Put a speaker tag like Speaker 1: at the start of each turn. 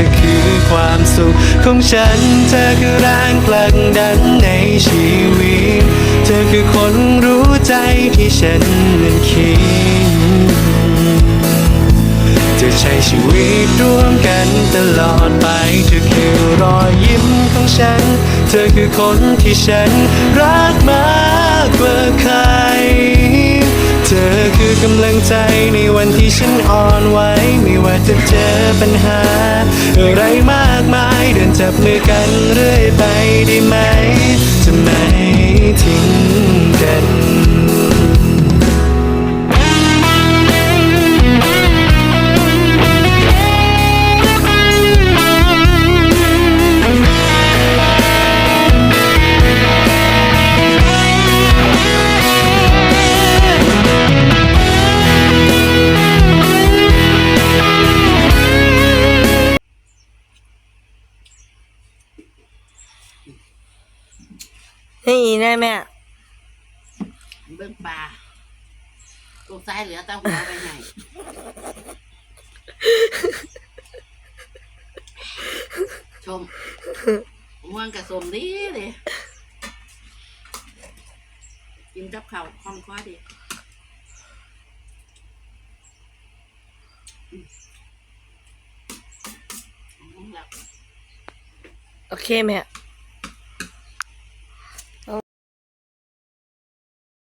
Speaker 1: อคือความสุขของฉัน เธอคือแรงผลักดันในชีวิต เธอคือคนรู้ใจที่ฉันนั้นคิดจะใช้ชีวิตร่วมกันตลอดไป เธอคือรอยยิ้มของฉัน เธอคือคนที่ฉันรักมากกว่าใคร เธอคือกำลังใจในวันที่ฉันอ่อนไหว จะเจอปัญหา อะไรมากมายเดินจับมือกันเรื่อยไปได้ไหม จะไม่ทิ้ง
Speaker 2: นี่แน่แม่
Speaker 3: เบิ่งปลาลูกซ้ายเหลือแตาหัวไปไหนชมม่วงกับสมดีเลยกินกับข้าวคล่องคอดีอืมอืมแล้ว
Speaker 2: โอเคแม่